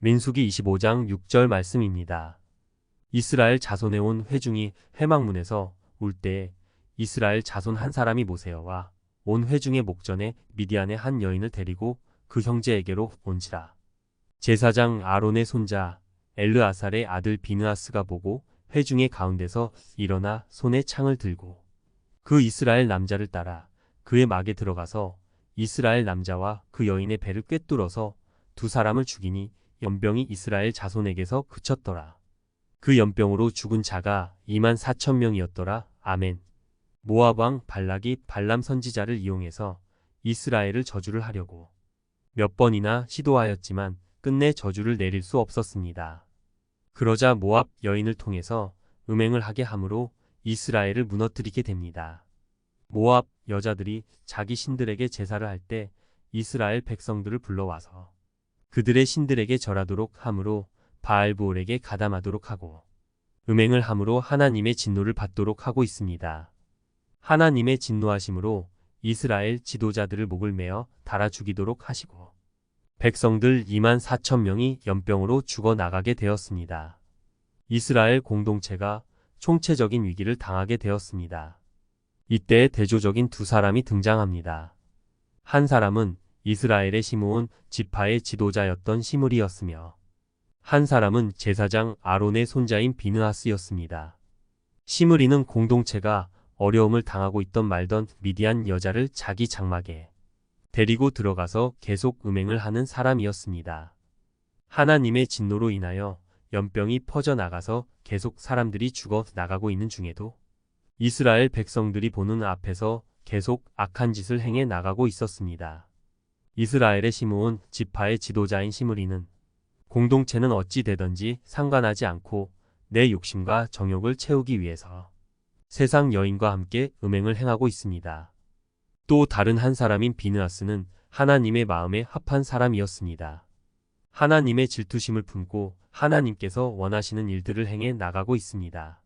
민수기 25장 6절 말씀입니다. 이스라엘 자손에 온 회중이 회막문에서 울 때에 이스라엘 자손 한 사람이 모세여와 온 회중의 목전에 미디안의 한 여인을 데리고 그 형제에게로 온지라. 제사장 아론의 손자 엘르아살의 아들 비느아스가 보고 회중의 가운데서 일어나 손에 창을 들고 그 이스라엘 남자를 따라 그의 막에 들어가서 이스라엘 남자와 그 여인의 배를 꿰뚫어서 두 사람을 죽이니 연병이 이스라엘 자손에게서 그쳤더라. 그 연병으로 죽은 자가 2만 4천 명이었더라. 아멘. 모압 왕 발락이 발람 선지자를 이용해서 이스라엘을 저주를 하려고 몇 번이나 시도하였지만 끝내 저주를 내릴 수 없었습니다. 그러자 모압 여인을 통해서 음행을 하게 함으로 이스라엘을 무너뜨리게 됩니다. 모압 여자들이 자기 신들에게 제사를 할 때 이스라엘 백성들을 불러와서 그들의 신들에게 절하도록 함으로 바알부올에게 가담하도록 하고 음행을 함으로 하나님의 진노를 받도록 하고 있습니다. 하나님의 진노하심으로 이스라엘 지도자들을 목을 메어 달아 죽이도록 하시고 백성들 2만 4천 명이 연병으로 죽어 나가게 되었습니다. 이스라엘 공동체가 총체적인 위기를 당하게 되었습니다. 이때 대조적인 두 사람이 등장합니다. 한 사람은 이스라엘의 시므온 지파의 지도자였던 시므리였으며 한 사람은 제사장 아론의 손자인 비느하스였습니다. 시므리는 공동체가 어려움을 당하고 있던 말던 미디안 여자를 자기 장막에 데리고 들어가서 계속 음행을 하는 사람이었습니다. 하나님의 진노로 인하여 연병이 퍼져나가서 계속 사람들이 죽어 나가고 있는 중에도 이스라엘 백성들이 보는 앞에서 계속 악한 짓을 행해 나가고 있었습니다. 이스라엘의 시므온 지파의 지도자인 시므리는 공동체는 어찌 되든지 상관하지 않고 내 욕심과 정욕을 채우기 위해서 세상 여인과 함께 음행을 행하고 있습니다. 또 다른 한 사람인 비느아스는 하나님의 마음에 합한 사람이었습니다. 하나님의 질투심을 품고 하나님께서 원하시는 일들을 행해 나가고 있습니다.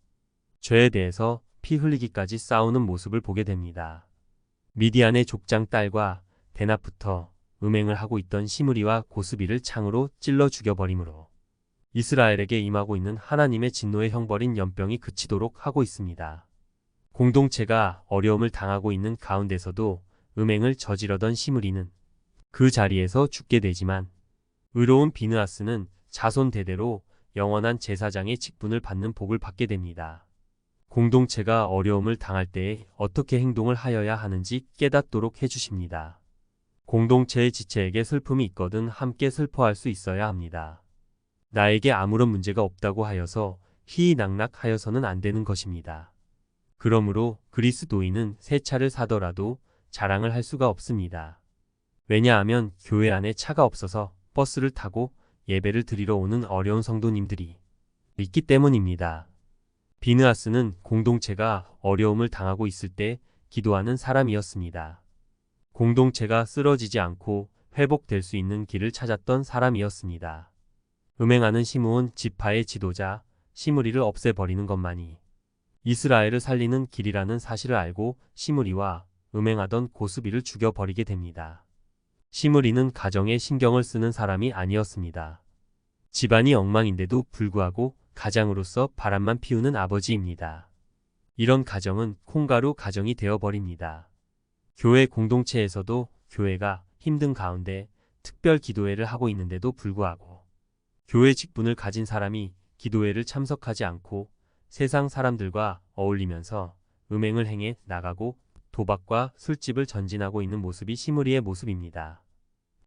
죄에 대해서 피 흘리기까지 싸우는 모습을 보게 됩니다. 미디안의 족장 딸과 대낮부터 음행을 하고 있던 시므리와 고스비를 창으로 찔러 죽여버리므로 이스라엘에게 임하고 있는 하나님의 진노의 형벌인 연병이 그치도록 하고 있습니다. 공동체가 어려움을 당하고 있는 가운데서도 음행을 저지르던 시므리는 그 자리에서 죽게 되지만 의로운 비느아스는 자손 대대로 영원한 제사장의 직분을 받는 복을 받게 됩니다. 공동체가 어려움을 당할 때에 어떻게 행동을 하여야 하는지 깨닫도록 해주십니다. 공동체의 지체에게 슬픔이 있거든 함께 슬퍼할 수 있어야 합니다. 나에게 아무런 문제가 없다고 하여서 희낙낙하여서는 안 되는 것입니다. 그러므로 그리스도인은 새 차를 사더라도 자랑을 할 수가 없습니다. 왜냐하면 교회 안에 차가 없어서 버스를 타고 예배를 드리러 오는 어려운 성도님들이 있기 때문입니다. 비느아스는 공동체가 어려움을 당하고 있을 때 기도하는 사람이었습니다. 공동체가 쓰러지지 않고 회복될 수 있는 길을 찾았던 사람이었습니다. 음행하는 시므온 지파의 지도자 시므리를 없애버리는 것만이 이스라엘을 살리는 길이라는 사실을 알고 시므리와 음행하던 고스비를 죽여버리게 됩니다. 시므리는 가정에 신경을 쓰는 사람이 아니었습니다. 집안이 엉망인데도 불구하고 가장으로서 바람만 피우는 아버지입니다. 이런 가정은 콩가루 가정이 되어버립니다. 교회 공동체에서도 교회가 힘든 가운데 특별 기도회를 하고 있는데도 불구하고 교회 직분을 가진 사람이 기도회를 참석하지 않고 세상 사람들과 어울리면서 음행을 행해 나가고 도박과 술집을 전진하고 있는 모습이 시므리의 모습입니다.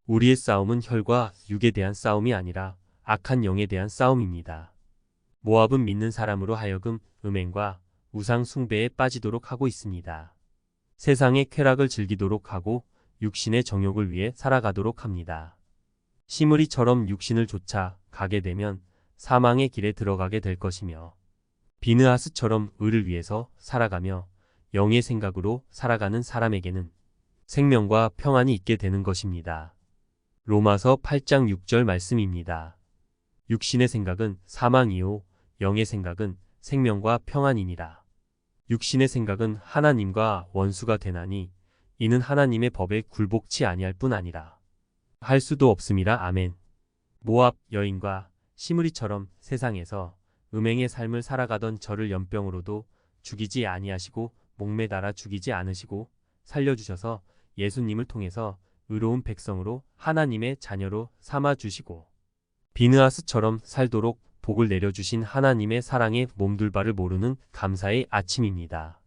우리의 싸움은 혈과 육에 대한 싸움이 아니라 악한 영에 대한 싸움입니다. 모압은 믿는 사람으로 하여금 음행과 우상 숭배에 빠지도록 하고 있습니다. 세상의 쾌락을 즐기도록 하고 육신의 정욕을 위해 살아가도록 합니다. 시므리처럼 육신을 쫓아 가게 되면 사망의 길에 들어가게 될 것이며 비느하스처럼 의를 위해서 살아가며 영의 생각으로 살아가는 사람에게는 생명과 평안이 있게 되는 것입니다. 로마서 8장 6절 말씀입니다. 육신의 생각은 사망이요 영의 생각은 생명과 평안이니라. 육신의 생각은 하나님과 원수가 되나니 이는 하나님의 법에 굴복치 아니할 뿐 아니라 할 수도 없음이라 아멘. 모압 여인과 시므리처럼 세상에서 음행의 삶을 살아가던 저를 연병으로도 죽이지 아니하시고 목매달아 죽이지 않으시고 살려주셔서 예수님을 통해서 의로운 백성으로 하나님의 자녀로 삼아 주시고 비느하스처럼 살도록 복을 내려주신 하나님의 사랑에 몸둘 바를 모르는 감사의 아침입니다.